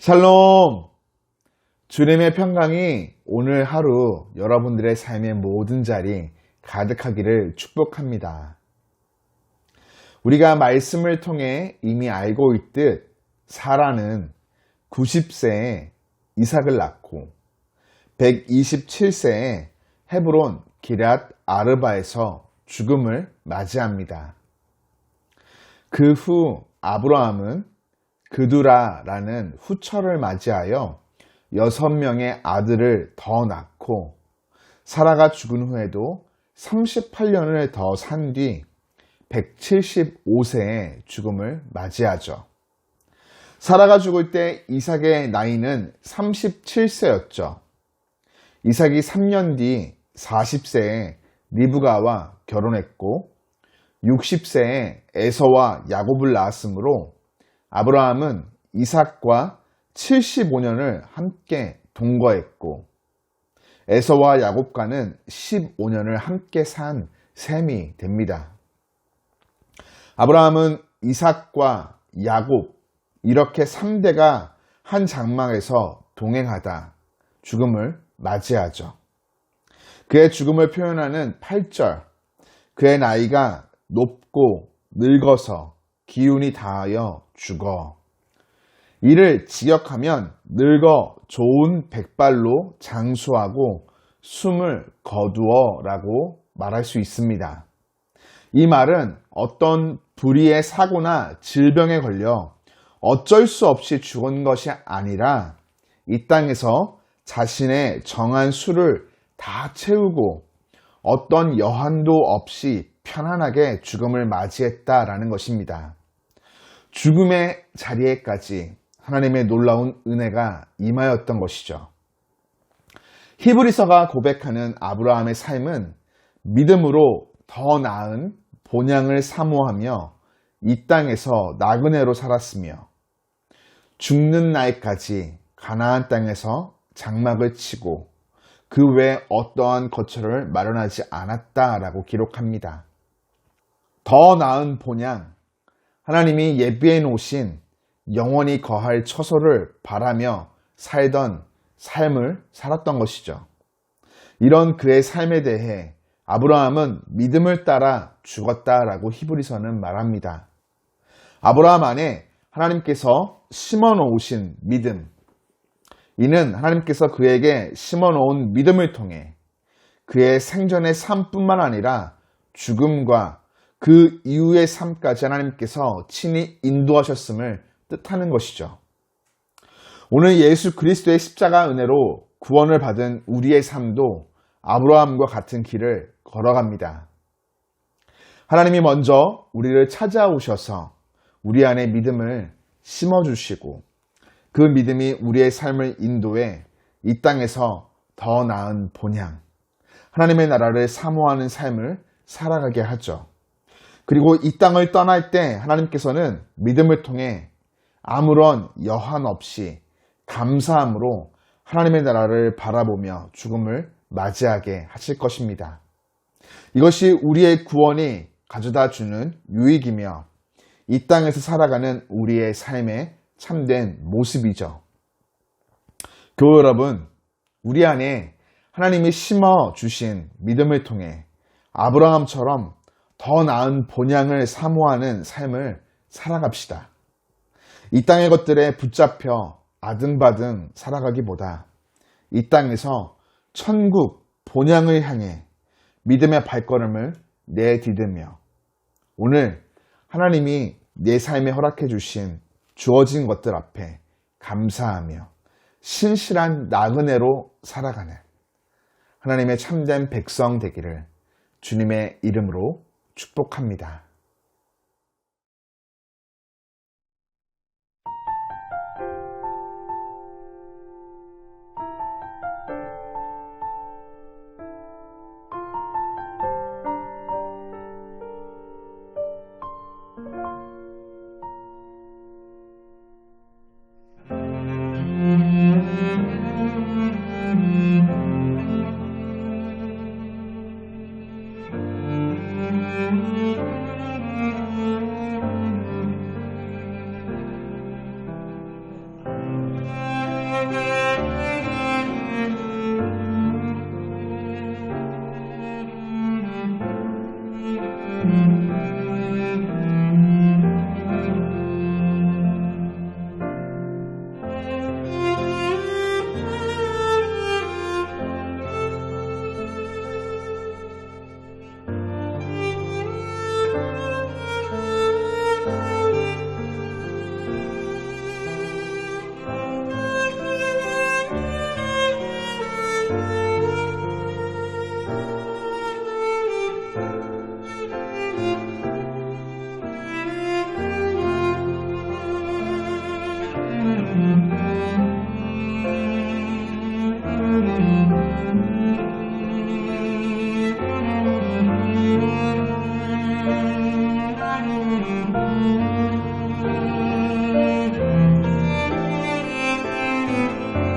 샬롬! 주님의 평강이 오늘 하루 여러분들의 삶의 모든 자리 가득하기를 축복합니다. 우리가 말씀을 통해 이미 알고 있듯 사라는 90세에 이삭을 낳고 127세에 헤브론 기랏 아르바에서 죽음을 맞이합니다. 그 후 아브라함은 그두라라는 후처를 맞이하여 여섯 명의 아들을 더 낳고 사라가 죽은 후에도 38년을 더 산 뒤 175세의 죽음을 맞이하죠. 사라가 죽을 때 이삭의 나이는 37세였죠. 이삭이 3년 뒤 40세에 리브가와 결혼했고 60세에 에서와 야곱을 낳았으므로 아브라함은 이삭과 75년을 함께 동거했고 에서와 야곱과는 15년을 함께 산 셈이 됩니다. 아브라함은 이삭과 야곱 이렇게 3대가 한 장막에서 동행하다 죽음을 맞이하죠. 그의 죽음을 표현하는 8절 그의 나이가 높고 늙어서 기운이 다하여 죽어. 이를 직역하면 늙어 좋은 백발로 장수하고 숨을 거두어 라고 말할 수 있습니다. 이 말은 어떤 불의의 사고나 질병에 걸려 어쩔 수 없이 죽은 것이 아니라 이 땅에서 자신의 정한 수를 다 채우고 어떤 여한도 없이 편안하게 죽음을 맞이했다라는 것입니다. 죽음의 자리에까지 하나님의 놀라운 은혜가 임하였던 것이죠. 히브리서가 고백하는 아브라함의 삶은 믿음으로 더 나은 본향을 사모하며 이 땅에서 나그네로 살았으며 죽는 날까지 가나안 땅에서 장막을 치고 그 외 어떠한 거처를 마련하지 않았다라고 기록합니다. 더 나은 본향, 하나님이 예비해 놓으신 영원히 거할 처소를 바라며 살던 삶을 살았던 것이죠. 이런 그의 삶에 대해 아브라함은 믿음을 따라 죽었다라고 히브리서는 말합니다. 아브라함 안에 하나님께서 심어 놓으신 믿음. 이는 하나님께서 그에게 심어 놓은 믿음을 통해 그의 생전의 삶뿐만 아니라 죽음과 그 이후의 삶까지 하나님께서 친히 인도하셨음을 뜻하는 것이죠. 오늘 예수 그리스도의 십자가 은혜로 구원을 받은 우리의 삶도 아브라함과 같은 길을 걸어갑니다. 하나님이 먼저 우리를 찾아오셔서 우리 안에 믿음을 심어주시고 그 믿음이 우리의 삶을 인도해 이 땅에서 더 나은 본향, 하나님의 나라를 사모하는 삶을 살아가게 하죠. 그리고 이 땅을 떠날 때 하나님께서는 믿음을 통해 아무런 여한 없이 감사함으로 하나님의 나라를 바라보며 죽음을 맞이하게 하실 것입니다. 이것이 우리의 구원이 가져다 주는 유익이며 이 땅에서 살아가는 우리의 삶의 참된 모습이죠. 교회 여러분, 우리 안에 하나님이 심어 주신 믿음을 통해 아브라함처럼 더 나은 본향을 사모하는 삶을 살아갑시다. 이 땅의 것들에 붙잡혀 아등바등 살아가기보다 이 땅에서 천국 본향을 향해 믿음의 발걸음을 내디디며 오늘 하나님이 내 삶에 허락해 주신 주어진 것들 앞에 감사하며 신실한 나그네로 살아가는 하나님의 참된 백성 되기를 주님의 이름으로 축복합니다. 어,